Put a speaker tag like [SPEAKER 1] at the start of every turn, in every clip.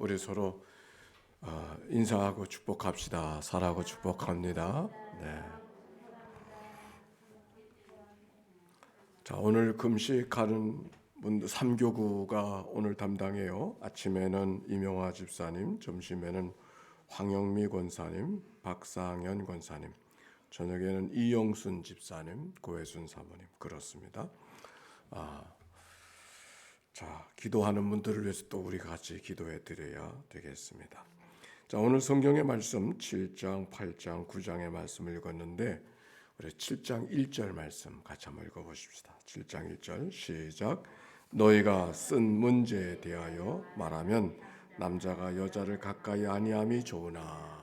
[SPEAKER 1] 우리 서로 어, 인사하고 축복합시다. 사랑하고 축복합니다. 네. 자 오늘 금식하는 분들 삼교구가 오늘 담당해요. 아침에는 이명화 집사님, 점심에는 황영미 권사님, 박상현 권사님, 저녁에는 이영순 집사님, 고혜순 사모님 그렇습니다. 아, 자 기도하는 분들을 위해서 또 우리 같이 기도해 드려야 되겠습니다. 자 오늘 성경의 말씀 7장, 8장, 9장의 말씀을 읽었는데 우리 7장 1절 말씀 같이 한번 읽어 보십시다. 7장 1절 시작. 너희가 쓴 문제에 대하여 말하면 남자가 여자를 가까이 아니함이 좋으나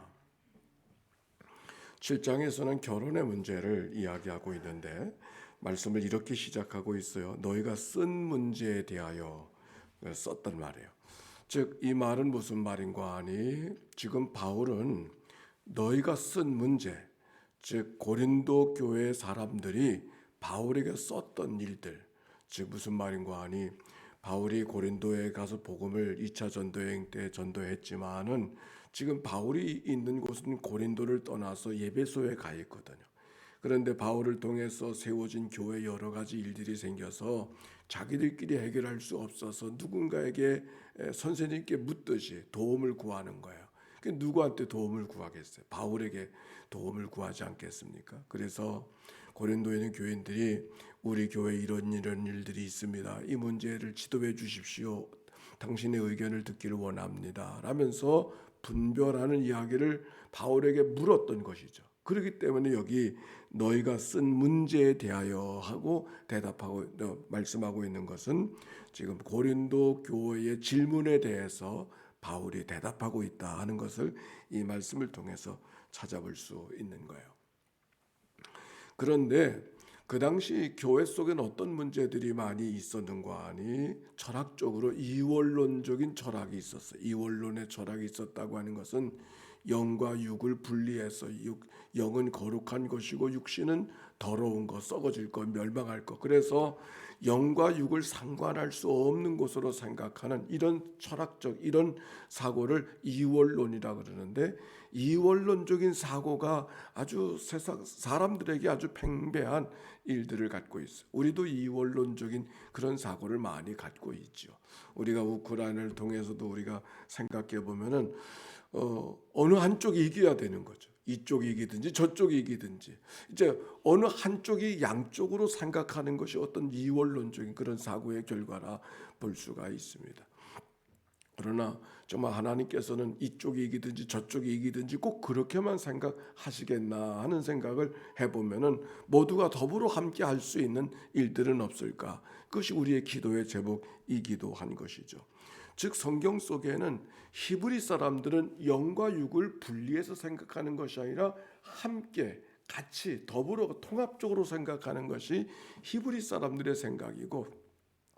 [SPEAKER 1] 7장에서는 결혼의 문제를 이야기하고 있는데 말씀을 이렇게 시작하고 있어요. 너희가 쓴 문제에 대하여 썼단 말이에요. 즉 이 말은 무슨 말인가 하니 지금 바울은 너희가 쓴 문제 즉 고린도 교회 사람들이 바울에게 썼던 일들 즉 무슨 말인가 하니 바울이 고린도에 가서 복음을 2차 전도여행 때 전도했지만은 지금 바울이 있는 곳은 고린도를 떠나서 예배소에 가 있거든요. 그런데 바울을 통해서 세워진 교회 여러 가지 일들이 생겨서 자기들끼리 해결할 수 없어서 누군가에게 선생님께 묻듯이 도움을 구하는 거예요. 그 누구한테 도움을 구하겠어요? 바울에게 도움을 구하지 않겠습니까? 그래서 고린도에 있는 교인들이 우리 교회 이런 이런 일들이 있습니다. 이 문제를 지도해 주십시오. 당신의 의견을 듣기를 원합니다. 라면서 분별하는 이야기를 바울에게 물었던 것이죠. 그렇기 때문에 여기 너희가 쓴 문제에 대하여 하고 대답하고 어, 말씀하고 있는 것은 지금 고린도 교회의 질문에 대해서 바울이 대답하고 있다 하는 것을 이 말씀을 통해서 찾아볼 수 있는 거예요. 그런데 그 당시 교회 속에는 어떤 문제들이 많이 있었는가 하니 철학적으로 이원론적인 철학이 있었어요. 이원론의 철학이 있었다고 하는 것은 영과 육을 분리해서 육, 영은 거룩한 것이고 육신은 더러운 것, 썩어질 것, 멸망할 것. 그래서 영과 육을 상관할 수 없는 것으로 생각하는 이런 철학적 이런 사고를 이원론이라 그러는데 이원론적인 사고가 아주 세상 사람들에게 아주 팽배한 일들을 갖고 있어. 요 우리도 이원론적인 그런 사고를 많이 갖고 있죠. 우리가 우크라이나를 통해서도 우리가 생각해 보면은 어, 어느 한쪽이 이겨야 되는 거죠. 이쪽이 이기든지 저쪽이 이기든지 이제 어느 한쪽이 양쪽으로 생각하는 것이 어떤 이원론적인 그런 사고의 결과라 볼 수가 있습니다. 그러나 정말 하나님께서는 이쪽이 이기든지 저쪽이 이기든지 꼭 그렇게만 생각하시겠나 하는 생각을 해보면은 모두가 더불어 함께 할 수 있는 일들은 없을까? 그것이 우리의 기도의 제목이기도 한 것이죠. 즉 성경 속에는 히브리 사람들은 영과 육을 분리해서 생각하는 것이 아니라 함께 같이 더불어 통합적으로 생각하는 것이 히브리 사람들의 생각이고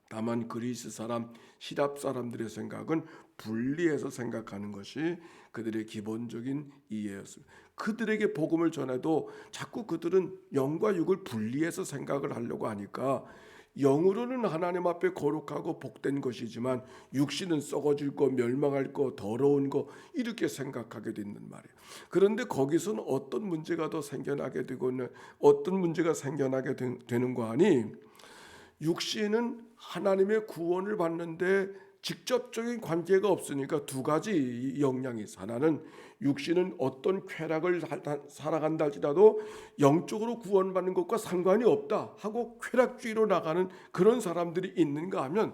[SPEAKER 1] 다만 그리스 사람, 시랍 사람들의 생각은 분리해서 생각하는 것이 그들의 기본적인 이해였습니다. 그들에게 복음을 전해도 자꾸 그들은 영과 육을 분리해서 생각을 하려고 하니까 영으로는 하나님 앞에 거룩하고 복된 것이지만 육신은 썩어질 거, 멸망할 거, 더러운 거 이렇게 생각하게 된단 말이에요. 그런데 거기서는 어떤 문제가 더 생겨나게 되고는 어떤 문제가 생겨나게 되는 거 아니? 육신은 하나님의 구원을 받는데 직접적인 관계가 없으니까 두 가지 영향이 있어. 하나는 육신은 어떤 쾌락을 살아간다 할지라도 영적으로 구원받는 것과 상관이 없다 하고 쾌락주의로 나가는 그런 사람들이 있는가 하면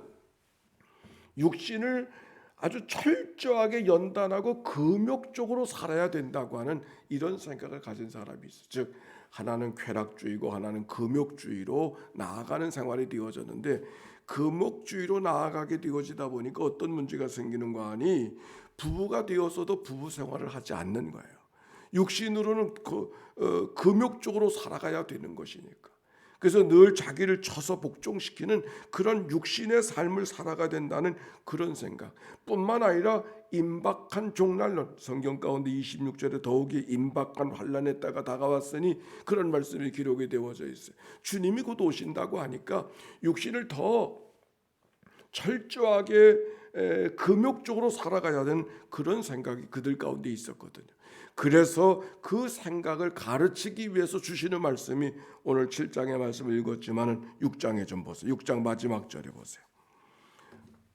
[SPEAKER 1] 육신을 아주 철저하게 연단하고 금욕적으로 살아야 된다고 하는 이런 생각을 가진 사람이 있어. 즉 하나는 쾌락주의고 하나는 금욕주의로 나아가는 생활이 되어졌는데 금욕주의로 나아가게 되어지다 보니까 어떤 문제가 생기는 거 아니 부부가 되어서도 부부 생활을 하지 않는 거예요. 육신으로는 그, 어, 금욕적으로 살아가야 되는 것이니까. 그래서 늘 자기를 쳐서 복종시키는 그런 육신의 삶을 살아가야 된다는 그런 생각. 뿐만 아니라 임박한 종날론 성경 가운데 26절에 더욱이 임박한 환란의 때가 다가왔으니 그런 말씀이 기록이 되어져 있어요. 주님이 곧 오신다고 하니까 육신을 더 철저하게 에, 금욕적으로 살아가야 되는 그런 생각이 그들 가운데 있었거든요. 그래서 그 생각을 가르치기 위해서 주시는 말씀이 오늘 7장의 말씀을 읽었지만은 6장에 좀 보세요. 6장 마지막 절에 보세요.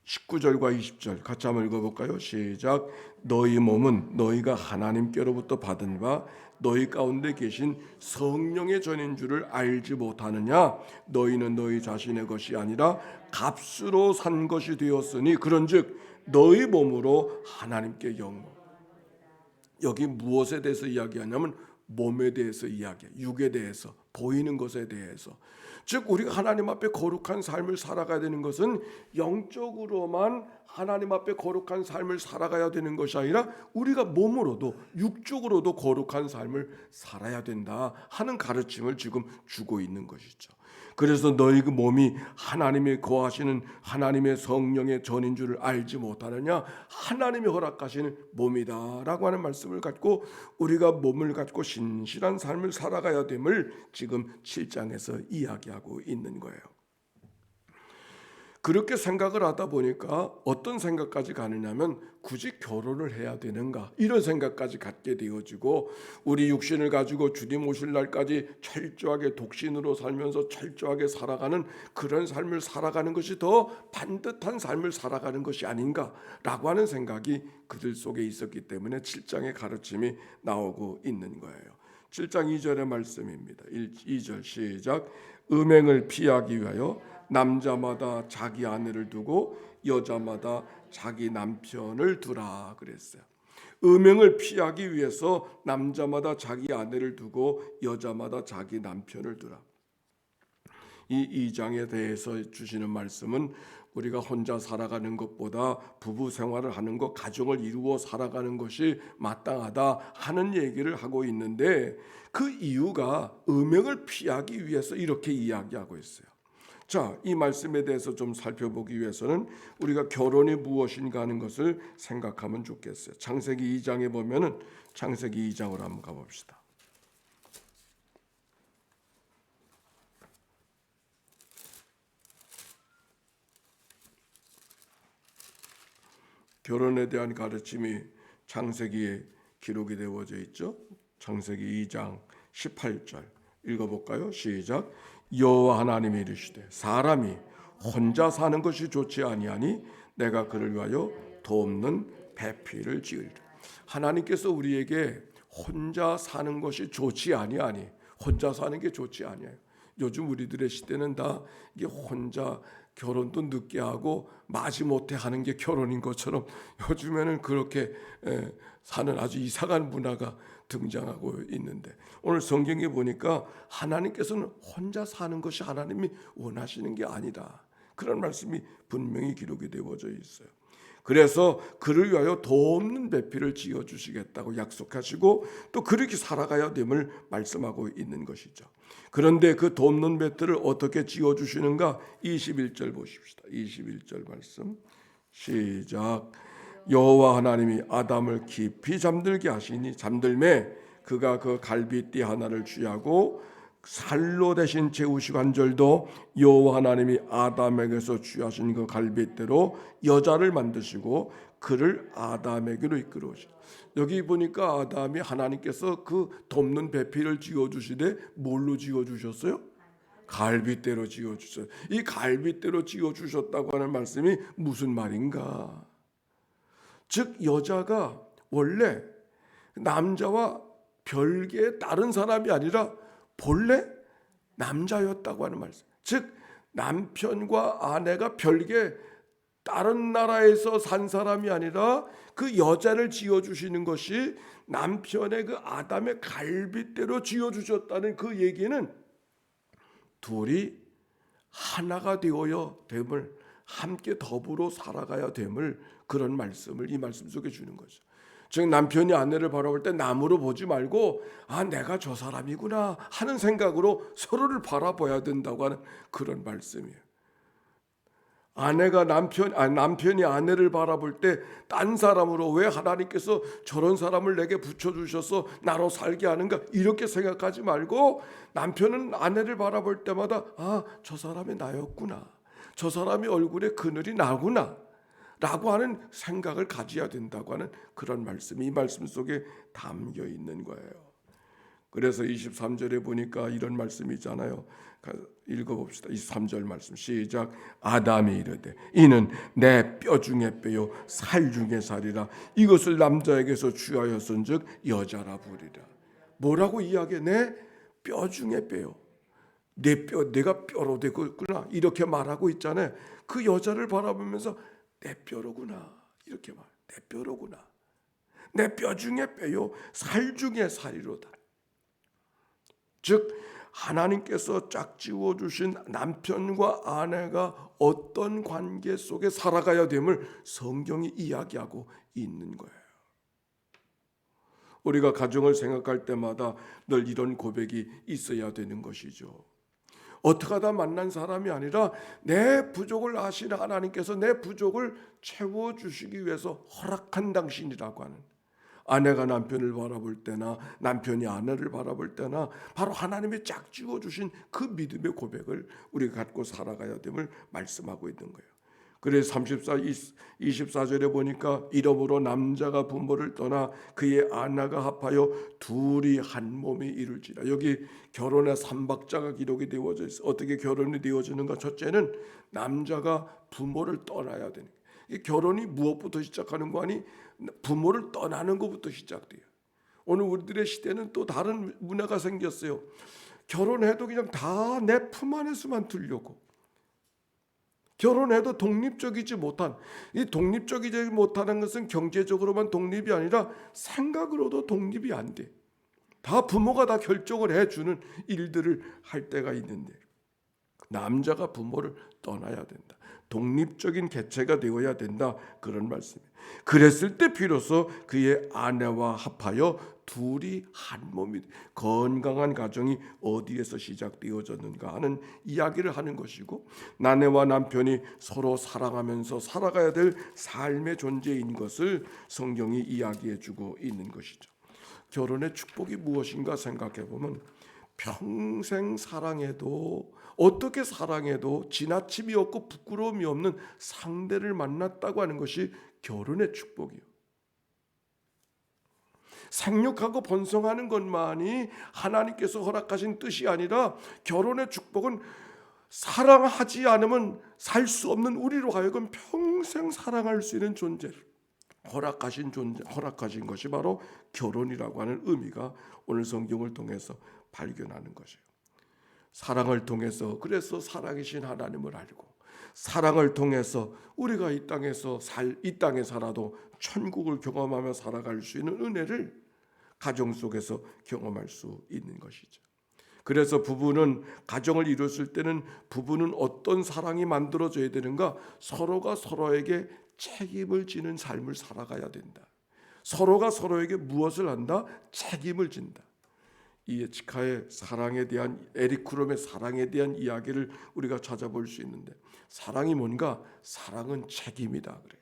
[SPEAKER 1] 19절과 20절 같이 한번 읽어볼까요? 시작. 너희 몸은 너희가 하나님께로부터 받은 바 너희 가운데 계신 성령의 전인 줄을 알지 못하느냐? 너희는 너희 자신의 것이 아니라 값으로 산 것이 되었으니 그런즉 너희 몸으로 하나님께 영광. 여기 무엇에 대해서 이야기하냐면 몸에 대해서 이야기해. 육에 대해서 보이는 것에 대해서. 즉 우리가 하나님 앞에 거룩한 삶을 살아가야 되는 것은 영적으로만 하나님 앞에 거룩한 삶을 살아가야 되는 것이 아니라 우리가 몸으로도 육적으로도 거룩한 삶을 살아야 된다 하는 가르침을 지금 주고 있는 것이죠. 그래서 너희 그 몸이 하나님의 거하시는 하나님의 성령의 전인 줄을 알지 못하느냐 하나님이 허락하시는 몸이다라고 하는 말씀을 갖고 우리가 몸을 갖고 신실한 삶을 살아가야 됨을 지금 7장에서 이야기하고 있는 거예요. 그렇게 생각을 하다 보니까 어떤 생각까지 가느냐면 굳이 결혼을 해야 되는가 이런 생각까지 갖게 되어지고 우리 육신을 가지고 주님 오실 날까지 철저하게 독신으로 살면서 철저하게 살아가는 그런 삶을 살아가는 것이 더 반듯한 삶을 살아가는 것이 아닌가라고 하는 생각이 그들 속에 있었기 때문에 7장의 가르침이 나오고 있는 거예요. 7장 2절의 말씀입니다. 2절 시작 음행을 피하기 위하여 남자마다 자기 아내를 두고 여자마다 자기 남편을 두라 그랬어요. 음행을 피하기 위해서 남자마다 자기 아내를 두고 여자마다 자기 남편을 두라. 이 2장에 대해서 주시는 말씀은 우리가 혼자 살아가는 것보다 부부 생활을 하는 것, 가정을 이루어 살아가는 것이 마땅하다 하는 얘기를 하고 있는데 그 이유가 음행을 피하기 위해서 이렇게 이야기하고 있어요. 자, 이 말씀에 대해서 좀 살펴보기 위해서는 우리가 결혼이 무엇인가 하는 것을 생각하면 좋겠어요. 창세기 2장에 보면은 창세기 2장으로 한번 가봅시다. 결혼에 대한 가르침이 창세기에 기록이 되어져 있죠. 창세기 2장 18절 읽어볼까요? 시작. 여호와 하나님이 이르시되 사람이 혼자 사는 것이 좋지 아니하니 내가 그를 위하여 돕는 배필을 지으리라. 하나님께서 우리에게 혼자 사는 것이 좋지 아니하니 혼자 사는 게 좋지 아니에요. 요즘 우리들의 시대는 다 이게 혼자 결혼도 늦게 하고 마지 못해 하는 게 결혼인 것처럼 요즘에는 그렇게 에, 사는 아주 이상한 문화가 등장하고 있는데 오늘 성경에 보니까 하나님께서는 혼자 사는 것이 하나님이 원하시는 게 아니다. 그런 말씀이 분명히 기록이 되어져 있어요. 그래서 그를 위하여 돕는 배필을 지어 주시겠다고 약속하시고 또 그렇게 살아가야 됨을 말씀하고 있는 것이죠. 그런데 그 돕는 배틀을 어떻게 지어 주시는가? 21절 보십시다. 21절 말씀. 시작. 여호와 하나님이 아담을 깊이 잠들게 하시니 잠들매 그가 그 갈비띠 하나를 취하고 살로 대신 채우시고 한 절도 여호와 하나님이 아담에게서 취하신 그 갈빗대로 여자를 만드시고 그를 아담에게로 이끌어 오시. 여기 보니까 아담이 하나님께서 그 돕는 배필을 지어 주시되 뭘로 지어 주셨어요? 갈빗대로 지어 주셨어요. 이 갈빗대로 지어 주셨다고 하는 말씀이 무슨 말인가? 즉 여자가 원래 남자와 별개의 다른 사람이 아니라 본래 남자였다고 하는 말씀. 즉 남편과 아내가 별개 다른 나라에서 산 사람이 아니라 그 여자를 지어 주시는 것이 남편의 그 아담의 갈빗대로 지어 주셨다는 그 얘기는 둘이 하나가 되어야 됨을 함께 더불어 살아가야 됨을 그런 말씀을 이 말씀 속에 주는 거죠. 즉 남편이 아내를 바라볼 때 남으로 보지 말고 아 내가 저 사람이구나 하는 생각으로 서로를 바라봐야 된다고 하는 그런 말씀이에요. 아내가 남편 아 남편이 아내를 바라볼 때 딴 사람으로 왜 하나님께서 저런 사람을 내게 붙여 주셔서 나로 살게 하는가 이렇게 생각하지 말고 남편은 아내를 바라볼 때마다 아 저 사람이 나였구나 저 사람이 얼굴에 그늘이 나구나 라고 하는 생각을 가져야 된다고 하는 그런 말씀이 이 말씀 속에 담겨 있는 거예요. 그래서 23절에 보니까 이런 말씀이 있잖아요. 가- 읽어봅시다. 23절 말씀 시작. 아담이 이르되 이는 내 뼈 중에 뼈요 살 중에 살이라 이것을 남자에게서 취하였은즉 여자라 부리라. 뭐라고 이야기해? 내 뼈 중에 뼈요. 내 뼈, 내가 뼈로 되고 있구나. 이렇게 말하고 있잖아요. 그 여자를 바라보면서 내 뼈로구나. 이렇게 말. 내 뼈로구나. 내 뼈 중에 뼈요. 살 중에 살이로다. 즉 하나님께서 짝지워 주신 남편과 아내가 어떤 관계 속에 살아가야 됨을 성경이 이야기하고 있는 거예요. 우리가 가정을 생각할 때마다 늘 이런 고백이 있어야 되는 것이죠. 어떻게 하다 만난 사람이 아니라 내 부족을 아시는 하나님께서 내 부족을 채워 주시기 위해서 허락한 당신이라고 하는 아내가 남편을 바라볼 때나 남편이 아내를 바라볼 때나 바로 하나님의 짝지워 주신 그 믿음의 고백을 우리가 갖고 살아가야 됨을 말씀하고 있는 거예요. 그래서 34, 24절에 보니까 이러므로 남자가 부모를 떠나 그의 아내가 합하여 둘이 한 몸이 이룰지라. 여기 결혼의 삼박자가 기록이 되어져 있어. 어떻게 결혼이 되어지는가? 첫째는 남자가 부모를 떠나야 되는. 거예요. 이 결혼이 무엇부터 시작하는 거 아니? 부모를 떠나는 것부터 시작돼요. 오늘 우리들의 시대는 또 다른 문화가 생겼어요. 결혼해도 그냥 다 내 품 안에서만 두려고. 결혼해도 독립적이지 못한 이 독립적이지 못하는 것은 경제적으로만 독립이 아니라 생각으로도 독립이 안 돼. 다 부모가 다 결정을 해 주는 일들을 할 때가 있는데 남자가 부모를 떠나야 된다. 독립적인 개체가 되어야 된다. 그런 말씀이에요. 그랬을 때 비로소 그의 아내와 합하여 둘이 한 몸이 건강한 가정이 어디에서 시작되어졌는가 하는 이야기를 하는 것이고 아내와 남편이 서로 사랑하면서 살아가야 될 삶의 존재인 것을 성경이 이야기해 주고 있는 것이죠. 결혼의 축복이 무엇인가 생각해 보면 평생 사랑해도 어떻게 사랑해도 지나침이 없고 부끄러움이 없는 상대를 만났다고 하는 것이 결혼의 축복이요. 생육하고 번성하는 것만이 하나님께서 허락하신 뜻이 아니라 결혼의 축복은 사랑하지 않으면 살 수 없는 우리로 하여금 평생 사랑할 수 있는 존재를 허락하신 존재, 허락하신 것이 바로 결혼이라고 하는 의미가 오늘 성경을 통해서 발견하는 것이에요. 사랑을 통해서 그래서 살아계신 하나님을 알고 사랑을 통해서 우리가 이 땅에서 살 이 땅에 살아도 천국을 경험하며 살아갈 수 있는 은혜를 가정 속에서 경험할 수 있는 것이죠. 그래서 부부는 가정을 이뤘을 때는 부부는 어떤 사랑이 만들어져야 되는가? 서로가 서로에게 책임을 지는 삶을 살아가야 된다. 서로가 서로에게 무엇을 한다? 책임을 진다. 이 에치카의 사랑에 대한 에릭 크롬의 사랑에 대한 이야기를 우리가 찾아볼 수 있는데 사랑이 뭔가? 사랑은 책임이다 그래.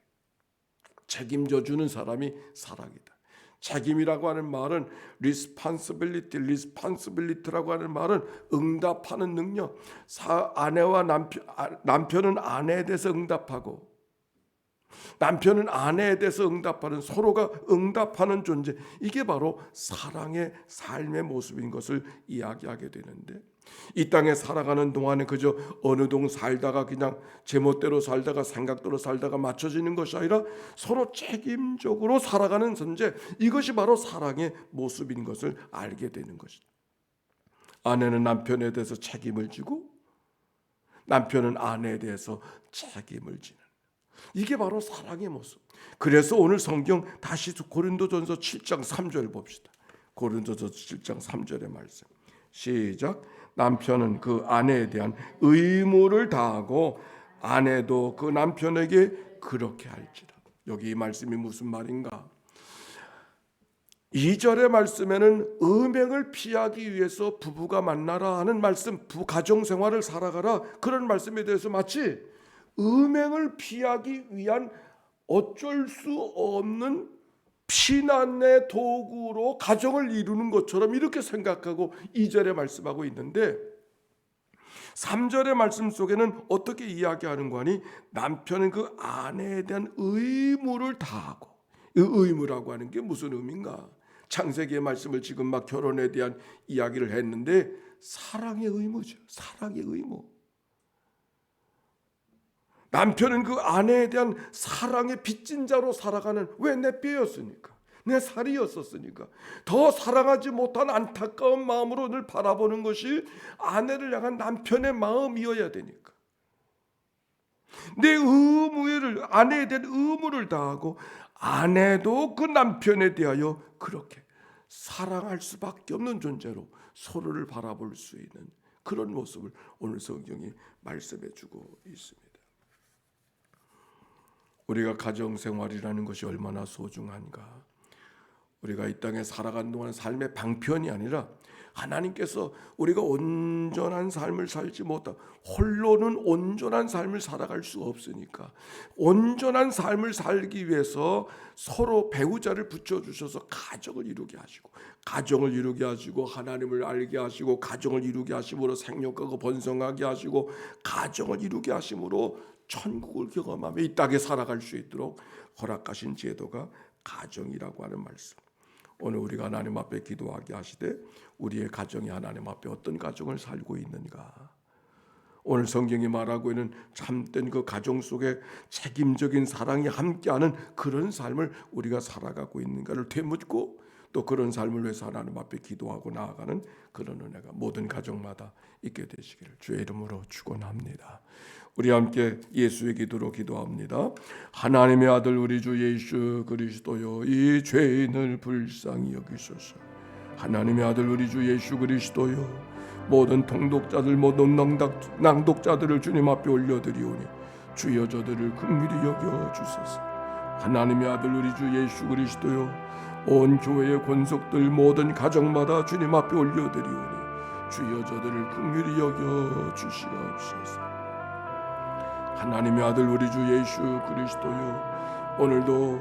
[SPEAKER 1] 책임져 주는 사람이 사랑이다. 책임이라고 하는 말은 responsibility, responsibility라고 하는 말은 응답하는 능력. 사, 아내와 남편, 아, 남편은 아내에 대해서 응답하고 남편은 아내에 대해서 응답하는 서로가 응답하는 존재. 이게 바로 사랑의 삶의 모습인 것을 이야기하게 되는데 이 땅에 살아가는 동안에 그저 어느 동 살다가 그냥 제멋대로 살다가 생각대로 살다가 맞춰지는 것이 아니라 서로 책임적으로 살아가는 존재. 이것이 바로 사랑의 모습인 것을 알게 되는 것이죠. 아내는 남편에 대해서 책임을 지고 남편은 아내에 대해서 책임을 지는 이게 바로 사랑의 모습. 그래서 오늘 성경 다시 고린도전서 7장 3절 봅시다. 고린도전서 7장 3절의 말씀. 시작. 남편은 그 아내에 대한 의무를 다하고 아내도 그 남편에게 그렇게 할지라. 여기 이 말씀이 무슨 말인가? 2절의 말씀에는 음행을 피하기 위해서 부부가 만나라 하는 말씀, 부 가정 생활을 살아가라 그런 말씀에 대해서 마치 음행을 피하기 위한 어쩔 수 없는 피난의 도구로 가정을 이루는 것처럼 이렇게 생각하고 2절에 말씀하고 있는데 3절의 말씀 속에는 어떻게 이야기하는 거니 남편은 그 아내에 대한 의무를 다하고 이 의무라고 하는 게 무슨 의미인가? 창세기의 말씀을 지금 막 결혼에 대한 이야기를 했는데 사랑의 의무죠. 사랑의 의무. 남편은 그 아내에 대한 사랑의 빚진 자로 살아가는 왜 내 뼈였으니까? 내 살이었었으니까. 더 사랑하지 못한 안타까운 마음으로 늘 바라보는 것이 아내를 향한 남편의 마음이어야 되니까. 내 의무를 아내에 대한 의무를 다하고 아내도 그 남편에 대하여 그렇게 사랑할 수밖에 없는 존재로 서로를 바라볼 수 있는 그런 모습을 오늘 성경이 말씀해 주고 있습니다. 우리가 가정 생활이라는 것이 얼마나 소중한가. 우리가 이 땅에 살아가는 동안 삶의 방편이 아니라 하나님께서 우리가 온전한 삶을 살지 못하 홀로는 온전한 삶을 살아갈 수 없으니까 온전한 삶을 살기 위해서 서로 배우자를 붙여 주셔서 가정을 이루게 하시고 가정을 이루게 하시고 하나님을 알게 하시고 가정을 이루게 하심으로 생육하고 번성하게 하시고 가정을 이루게 하심으로 천국을 경험하며 이 땅에 살아갈 수 있도록 허락하신 제도가 가정이라고 하는 말씀. 오늘 우리가 하나님 앞에 기도하게 하시되 우리의 가정이 하나님 앞에 어떤 가정을 살고 있는가? 오늘 성경이 말하고 있는 참된 그 가정 속에 책임적인 사랑이 함께하는 그런 삶을 우리가 살아가고 있는가를 되묻고 또 그런 삶을 위해서 하나님 앞에 기도하고 나아가는 그런 은혜가 모든 가정마다 있게 되시기를 주의 이름으로 축원합니다. 우리 함께 예수의 기도로 기도합니다. 하나님의 아들 우리 주 예수 그리스도여 이 죄인을 불쌍히 여기소서. 하나님의 아들 우리 주 예수 그리스도여 모든 통독자들 모든 낭독, 낭독자들을 주님 앞에 올려드리오니 주여 저들을 긍휼히 여겨 주소서. 하나님의 아들 우리 주 예수 그리스도여 온 교회의 권속들 모든 가정마다 주님 앞에 올려드리오니 주여 저들을 긍휼히 여겨 주시옵소서. 하나님의 아들 우리 주 예수 그리스도여 오늘도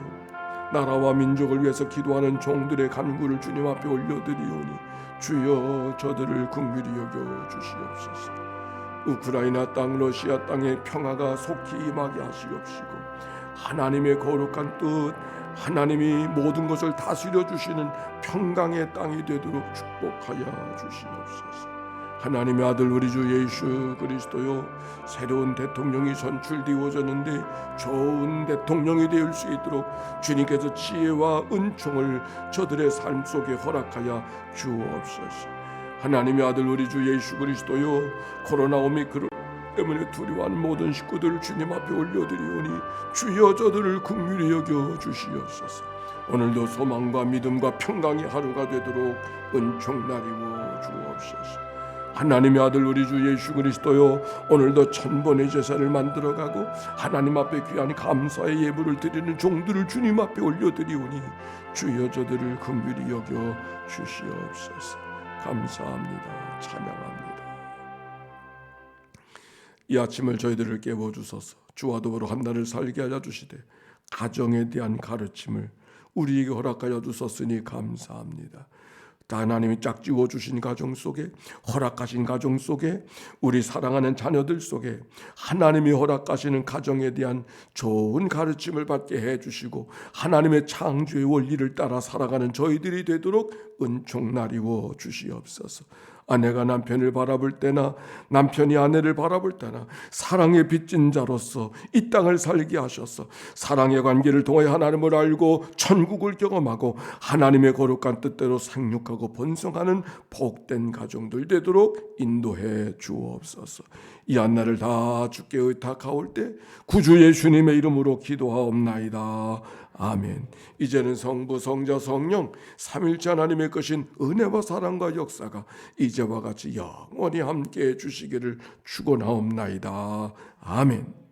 [SPEAKER 1] 나라와 민족을 위해서 기도하는 종들의 간구를 주님 앞에 올려드리오니 주여 저들을 긍휼히 여겨 주시옵소서. 우크라이나 땅 러시아 땅의 평화가 속히 임하게 하시옵시고 하나님의 거룩한 뜻 하나님이 모든 것을 다스려 주시는 평강의 땅이 되도록 축복하여 주시옵소서. 하나님의 아들 우리 주 예수 그리스도요 새로운 대통령이 선출되어졌는데 좋은 대통령이 될 수 있도록 주님께서 지혜와 은총을 저들의 삶 속에 허락하여 주옵소서. 하나님의 아들 우리 주 예수 그리스도요 코로나 오미크론 때문에 두려워하는 모든 식구들을 주님 앞에 올려드리오니 주여 저들을 긍휼히 여겨 주시옵소서. 오늘도 소망과 믿음과 평강의 하루가 되도록 은총 나리워 주옵소서. 하나님의 아들 우리 주 예수 그리스도요 오늘도 천번의 제사를 만들어가고 하나님 앞에 귀한 감사의 예물을 드리는 종들을 주님 앞에 올려드리오니 주여 저들을 긍휼히 여겨 주시옵소서. 감사합니다. 찬양합니다. 이 아침을 저희들을 깨워 주소서. 주와 더불어 한 날을 살게 하여 주시되 가정에 대한 가르침을 우리에게 허락하여 주셨으니 감사합니다. 하나님이 짝지워 주신 가정 속에 허락하신 가정 속에 우리 사랑하는 자녀들 속에 하나님이 허락하시는 가정에 대한 좋은 가르침을 받게 해 주시고 하나님의 창조의 원리를 따라 살아가는 저희들이 되도록 은총 나리워 주시옵소서. 아내가 남편을 바라볼 때나 남편이 아내를 바라볼 때나 사랑의 빚진 자로서 이 땅을 살게 하셔서 사랑의 관계를 통해 하나님을 알고 천국을 경험하고 하나님의 거룩한 뜻대로 생육하고 번성하는 복된 가정들 되도록 인도해 주옵소서. 이 한날을 다 주께 의탁하올 때 구주 예수님의 이름으로 기도하옵나이다. 아멘. 이제는 성부, 성자, 성령 삼일째 하나님의 것인 은혜와 사랑과 역사가 이제와 같이 영원히 함께 해 주시기를 축원하옵나이다. 아멘.